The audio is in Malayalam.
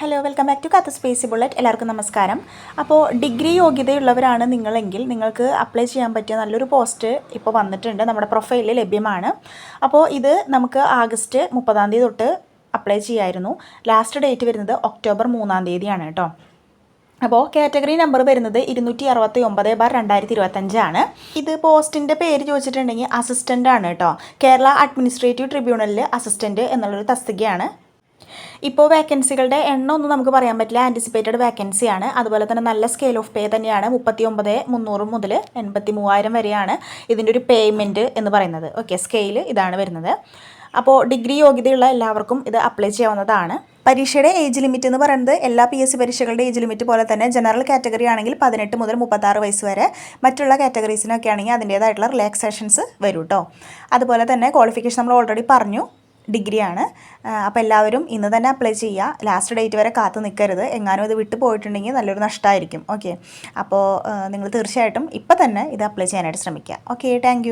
ഹലോ വെൽക്കം ബാക്ക് ടു കത്ത് സ്പേസ് ബുള്ളറ്റ് എല്ലാവർക്കും നമസ്കാരം. അപ്പോൾ ഡിഗ്രി യോഗ്യതയുള്ളവരാണ് നിങ്ങളെങ്കിൽ നിങ്ങൾക്ക് അപ്ലൈ ചെയ്യാൻ പറ്റിയ നല്ലൊരു പോസ്റ്റ് ഇപ്പോൾ വന്നിട്ടുണ്ട്. നമ്മുടെ പ്രൊഫൈലിൽ ലഭ്യമാണ്. അപ്പോൾ ഇത് നമുക്ക് ആഗസ്റ്റ് മുപ്പതാം തീയതി തൊട്ട് അപ്ലൈ ചെയ്യായിരുന്നു. ലാസ്റ്റ് ഡേറ്റ് വരുന്നത് ഒക്ടോബർ മൂന്നാം തീയതിയാണ് കേട്ടോ. അപ്പോൾ കാറ്റഗറി നമ്പർ വരുന്നത് ഇരുന്നൂറ്റി അറുപത്തി ഒമ്പത് ബാർ രണ്ടായിരത്തി ഇരുപത്തഞ്ചാണ് ഇത് പോസ്റ്റിന്റെ പേര് ചോദിച്ചിട്ടുണ്ടെങ്കിൽ അസിസ്റ്റന്റ് ആണ് കേട്ടോ. കേരള അഡ്മിനിസ്ട്രേറ്റീവ് ട്രിബ്യൂണലിൽ അസിസ്റ്റന്റ് എന്നുള്ളൊരു തസ്തികയാണ്. ഇപ്പോൾ വേക്കൻസികളുടെ എണ്ണം ഒന്നും നമുക്ക് പറയാൻ പറ്റില്ല. ആന്റിസിപ്പേറ്റഡ് വേക്കൻസിയാണ് അതുപോലെ തന്നെ നല്ല സ്കെയിൽ ഓഫ് പേ തന്നെയാണ്. മുപ്പത്തി ഒമ്പത് മുന്നൂറ് മുതൽ എൺപത്തി മൂവായിരം വരെയാണ് ഇതിന്റെ ഒരു പേയ്മെന്റ് എന്ന് പറയുന്നത്. ഓക്കെ സ്കെയിൽ ഇതാണ് വരുന്നത്. അപ്പോൾ ഡിഗ്രി യോഗ്യതയുള്ള എല്ലാവർക്കും ഇത് അപ്ലൈ ചെയ്യാവുന്നതാണ്. പരീക്ഷയുടെ ഏജ് ലിമിറ്റ് എന്ന് പറയുന്നത് എല്ലാ പി എസ് സി പരീക്ഷകളുടെ ഏജ് ലിമിറ്റ് പോലെ തന്നെ ജനറൽ കാറ്റഗറി ആണെങ്കിൽ പതിനെട്ട് മുതൽ മുപ്പത്താറ് വയസ്സ് വരെ മറ്റുള്ള കാറ്റഗറീസിനൊക്കെ ആണെങ്കിൽ അതിന്റേതായിട്ടുള്ള റിലാക്സേഷൻസ് വരും കേട്ടോ അതുപോലെ തന്നെ ക്വാളിഫിക്കേഷൻ നമ്മൾ ഓൾറെഡി പറഞ്ഞു. ഡിഗ്രിയാണ്. അപ്പോൾ എല്ലാവരും ഇന്ന് തന്നെ അപ്ലൈ ചെയ്യുക. ലാസ്റ്റ് ഡേറ്റ് വരെ കാത്തു നിൽക്കരുത് എങ്ങാനും ഇത് വിട്ടു പോയിട്ടുണ്ടെങ്കിൽ നല്ലൊരു നഷ്ടമായിരിക്കും ഓക്കെ അപ്പോൾ നിങ്ങൾ തീർച്ചയായിട്ടും ഇപ്പം തന്നെ ഇത് അപ്ലൈ ചെയ്യാനായിട്ട് ശ്രമിക്കുക. Okay thank